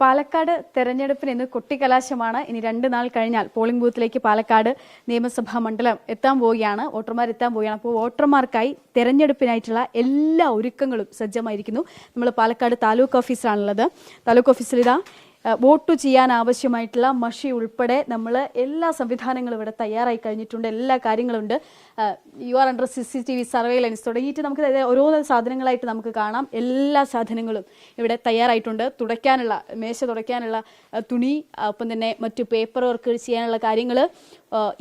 പാലക്കാട് തെരഞ്ഞെടുപ്പിന് ഇന്ന് കൊട്ടിക്കലാശമാണ് ഇനി രണ്ട് നാൾ കഴിഞ്ഞാൽ പോളിംഗ് ബൂത്തിലേക്ക് പാലക്കാട് നിയമസഭാ മണ്ഡലം എത്താൻ പോവുകയാണ്. വോട്ടർമാർ എത്താൻ പോവുകയാണ്. അപ്പോൾ വോട്ടർമാർക്കായി തെരഞ്ഞെടുപ്പിനായിട്ടുള്ള എല്ലാ ഒരുക്കങ്ങളും സജ്ജമായിരിക്കുന്നു. നമ്മൾ പാലക്കാട് താലൂക്ക് ഓഫീസിലാണുള്ളത് താലൂക്ക് ഏഹ്, വോട്ട് ചെയ്യാൻ ആവശ്യമായിട്ടുള്ള മഷി ഉൾപ്പെടെ നമ്മൾ എല്ലാ സംവിധാനങ്ങളും ഇവിടെ തയ്യാറായി കഴിഞ്ഞിട്ടുണ്ട്. എല്ലാ കാര്യങ്ങളും ഉണ്ട് you are under C C T V surveillance തുടങ്ങിയിട്ട് നമുക്ക് ഓരോ സാധനങ്ങളായിട്ട് നമുക്ക് കാണാം. എല്ലാ സാധനങ്ങളും ഇവിടെ തയ്യാറായിട്ടുണ്ട്. തുടയ്ക്കാനുള്ള മേശ തുടയ്ക്കാനുള്ള തുണി ഒപ്പം തന്നെ മറ്റു പേപ്പർ വർക്ക് ചെയ്യാനുള്ള കാര്യങ്ങൾ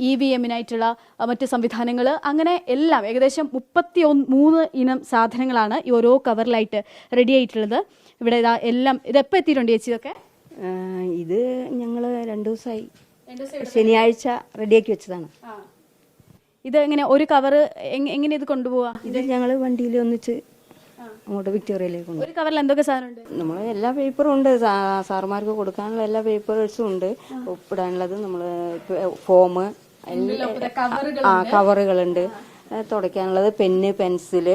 ഇ വി എമ്മിനായിട്ടുള്ള മറ്റ് സംവിധാനങ്ങൾ അങ്ങനെ എല്ലാം ഏകദേശം മുപ്പത്തി ഒന്ന് മൂന്ന് ഇനം സാധനങ്ങളാണ് ഈ ഓരോ കവറിലായിട്ട് റെഡി ആയിട്ടുള്ളത്. ഇവിടെ ഇതാ എല്ലാം ഇതെപ്പോൾ എത്തിയിട്ടുണ്ട് ചേച്ചി ഇതൊക്കെ? ഇത് ഞങ്ങൾ രണ്ടു ദിവസമായി ശനിയാഴ്ച റെഡിയാക്കി വെച്ചതാണ്. ഇത് എങ്ങനെ ഒരു കവർ എങ്ങനെ ഇത് കൊണ്ടുപോവാ? ഇത് ഞങ്ങൾ വണ്ടിയിൽ ഒന്നിച്ച് അങ്ങോട്ട് വിക്ടോറിയയിലേക്ക് കൊണ്ടു ഒരു കവറിൽ എന്തൊക്കെ സാധനമുണ്ട്? നമ്മൾ എല്ലാ പേപ്പറും ഉണ്ട്. സാർമാർക്ക് സാറുമാർക്ക് കൊടുക്കാനുള്ള എല്ലാ പേപ്പേഴ്സും ഉണ്ട്. ഒപ്പിടാനുള്ളത് നമ്മൾ ഫോം ആ കവറുകളുണ്ട് തുടയ്ക്കാനുള്ളത് പെന്ന് പെൻസിൽ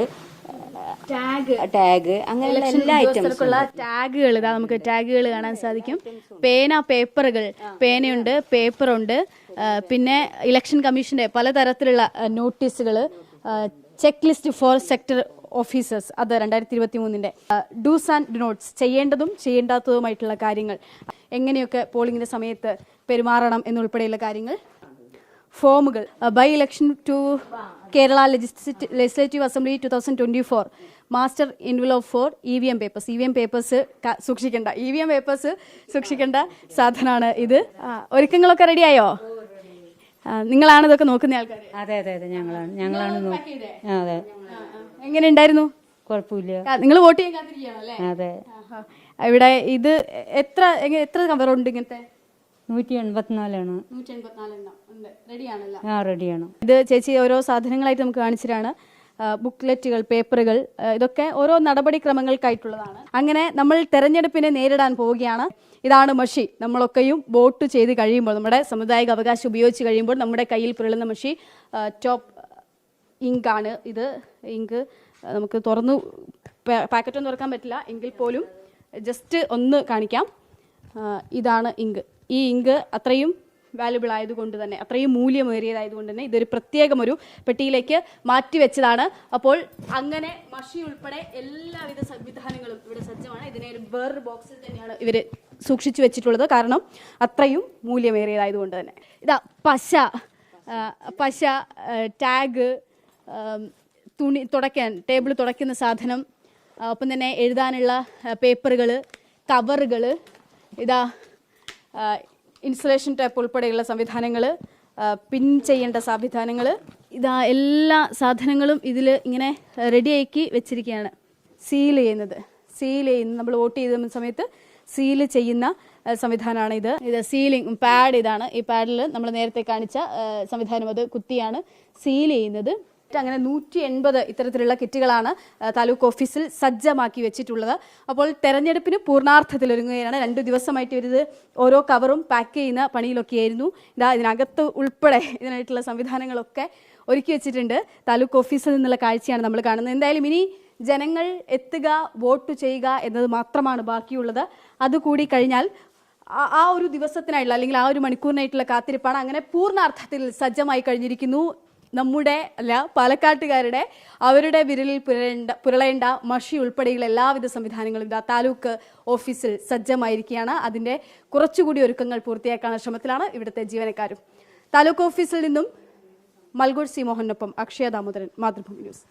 ടാഗ് ടാഗ് അങ്ങനെയുള്ള എല്ലാ ഐറ്റംസുള്ള ടാഗുകൾ ഇതാ നമുക്ക് ടാഗുകൾ കാണാൻ സാധിക്കും. പേന പേപ്പറുകൾ. പേനയുണ്ട് പേപ്പറുണ്ട്. പിന്നെ ഇലക്ഷൻ കമ്മീഷന്റെ പലതരത്തിലുള്ള നോട്ടീസുകൾ check list for sector officers അത് രണ്ടായിരത്തി ഇരുപത്തി മൂന്നിന്റെ ഡൂസ് ആൻഡ് നോട്ട്സ് ചെയ്യേണ്ടതും ചെയ്യേണ്ടാത്തതുമായിട്ടുള്ള കാര്യങ്ങൾ. എങ്ങനെയൊക്കെ പോളിംഗിന്റെ സമയത്ത് പെരുമാറണം എന്നുൾപ്പെടെയുള്ള കാര്യങ്ങൾ ഫോമുകൾ. By election to Kerala legislative assembly two thousand twenty four master envelope for E V M papers E V M papers സൂക്ഷിക്കേണ്ട. ഇ വി എം പേപ്പേഴ്സ് സൂക്ഷിക്കേണ്ട സാധനമാണ് ഇത്. ഒരുക്കങ്ങളൊക്കെ റെഡിയായോ നിങ്ങളാണ് ഇതൊക്കെ നോക്കുന്ന ആൾക്കാർ അതെ അതെ അതെ ഞങ്ങളാണ്. ഞങ്ങളാണ് അതെ. എങ്ങനെ ഉണ്ടായിരുന്നു കുഴപ്പമില്ല. നിങ്ങൾ വോട്ട് ചെയ്യാൻ അതെ. ഇവിടെ ഇത് എത്ര എത്ര കവറുണ്ട് ഇങ്ങനത്തെ? നൂറ്റി എൺപത്തിനാലാണ് നൂറ്റി എൺപത്തിനാലെണ്ണം ഉണ്ട്. റെഡിയാണല്ലോ? ആ റെഡിയാണ്. ഇത് ചേച്ചി ഓരോ സാധനങ്ങളായിട്ട് നമുക്ക് കാണിച്ചിട്ടാണ് ബുക്ക്ലെറ്റുകൾ പേപ്പറുകൾ ഇതൊക്കെ ഓരോ നടപടിക്രമങ്ങൾക്കായിട്ടുള്ളതാണ്. അങ്ങനെ നമ്മൾ തെരഞ്ഞെടുപ്പിനെ നേരിടാൻ പോവുകയാണ്. ഇതാണ് മഷി. നമ്മളൊക്കെയും വോട്ട് ചെയ്ത് കഴിയുമ്പോൾ നമ്മുടെ സമുദായിക അവകാശം ഉപയോഗിച്ച് കഴിയുമ്പോൾ നമ്മുടെ കയ്യിൽ പുരളുന്ന മഷി ടോപ്പ് ടോപ്പ് ഇങ്കാണ് ഇത്. ഇങ്ക് നമുക്ക് തുറന്ന് പാക്കറ്റൊന്നും തുറക്കാൻ പറ്റില്ല. എങ്കിൽ പോലും ജസ്റ്റ് ഒന്ന് കാണിക്കാം. ഇതാണ് ഇങ്ക്. ഈ ഇങ്ക് അത്രയും വാല്യുബിൾ ആയതുകൊണ്ട് തന്നെ അത്രയും മൂല്യമേറിയതായതുകൊണ്ട് തന്നെ ഇതൊരു പ്രത്യേകം ഒരു പെട്ടിയിലേക്ക് മാറ്റി വെച്ചതാണ് അപ്പോൾ അങ്ങനെ മഷി ഉൾപ്പെടെ എല്ലാവിധ സംവിധാനങ്ങളും ഇവിടെ സജ്ജമാണ്. ഇതിനെ ഒരു വേറൊരു ബോക്സിൽ തന്നെയാണ് ഇവർ സൂക്ഷിച്ചു വെച്ചിട്ടുള്ളത്. കാരണം അത്രയും മൂല്യമേറിയതായതുകൊണ്ട് തന്നെ. ഇതാ പശ. പശ ടാഗ് തുണി തുടയ്ക്കാൻ ടേബിൾ തുടയ്ക്കുന്ന സാധനം ഒപ്പം തന്നെ എഴുതാനുള്ള പേപ്പറുകൾ കവറുകൾ ഇതാ ഇൻസുലേഷൻ ടൈപ്പ് ഉൾപ്പെടെയുള്ള സംവിധാനങ്ങൾ പിൻ ചെയ്യേണ്ട സംവിധാനങ്ങൾ ഇതാ എല്ലാ സാധനങ്ങളും ഇതിൽ ഇങ്ങനെ റെഡിയാക്കി വെച്ചിരിക്കുകയാണ്. സീൽ ചെയ്യുന്നത്. സീൽ ചെയ്യുന്ന നമ്മൾ വോട്ട് ചെയ്ത സമയത്ത് സീൽ ചെയ്യുന്ന സംവിധാനമാണ് ഇത്. ഇത് സീലിംഗ് പാഡ് ഇതാണ്. ഈ പാഡിൽ നമ്മൾ നേരത്തെ കാണിച്ച സംവിധാനം. അത് കുത്തിയാണ് സീൽ ചെയ്യുന്നത്. അങ്ങനെ നൂറ്റി എൺപത് ഇത്തരത്തിലുള്ള കിറ്റുകളാണ് താലൂക്ക് ഓഫീസിൽ സജ്ജമാക്കി വെച്ചിട്ടുള്ളത്. അപ്പോൾ തെരഞ്ഞെടുപ്പിന് പൂർണാർത്ഥത്തിൽ ഒരുങ്ങുകയാണ്. രണ്ടു ദിവസമായിട്ട് ഇവരിത് ഓരോ കവറും പാക്ക് ചെയ്യുന്ന പണിയിലൊക്കെയായിരുന്നു. ഇതാ ഇതിനകത്ത് ഉൾപ്പെടെ ഇതിനായിട്ടുള്ള സംവിധാനങ്ങളൊക്കെ ഒരുക്കി വെച്ചിട്ടുണ്ട്. താലൂക്ക് ഓഫീസിൽ നിന്നുള്ള കാഴ്ചയാണ് നമ്മൾ കാണുന്നത്. എന്തായാലും ഇനി ജനങ്ങൾ എത്തുക വോട്ട് ചെയ്യുക എന്നത് മാത്രമാണ് ബാക്കിയുള്ളത്. അതുകൂടി കഴിഞ്ഞാൽ ആ ഒരു ദിവസത്തിനായിട്ടുള്ള അല്ലെങ്കിൽ ആ ഒരു മണിക്കൂറിനായിട്ടുള്ള കാത്തിരിപ്പാണ്. അങ്ങനെ പൂർണാർത്ഥത്തിൽ സജ്ജമായി കഴിഞ്ഞിരിക്കുന്നു. നമ്മുടെ അല്ല പാലക്കാട്ടുകാരുടെ അവരുടെ വിരലിൽ പുരളേണ്ട പുരളേണ്ട മഷി ഉൾപ്പെടെയുള്ള എല്ലാവിധ സംവിധാനങ്ങളും ഇതാ താലൂക്ക് ഓഫീസിൽ സജ്ജമായിരിക്കുകയാണ്. അതിന്റെ കുറച്ചുകൂടി ഒരുക്കങ്ങൾ പൂർത്തിയാക്കാനുള്ള ശ്രമത്തിലാണ് ഇവിടുത്തെ ജീവനക്കാരും. താലൂക്ക് ഓഫീസിൽ നിന്നും മൽഗോഡ് സി മോഹനൊപ്പം അക്ഷയ ദാമോദരൻ മാതൃഭൂമി ന്യൂസ്.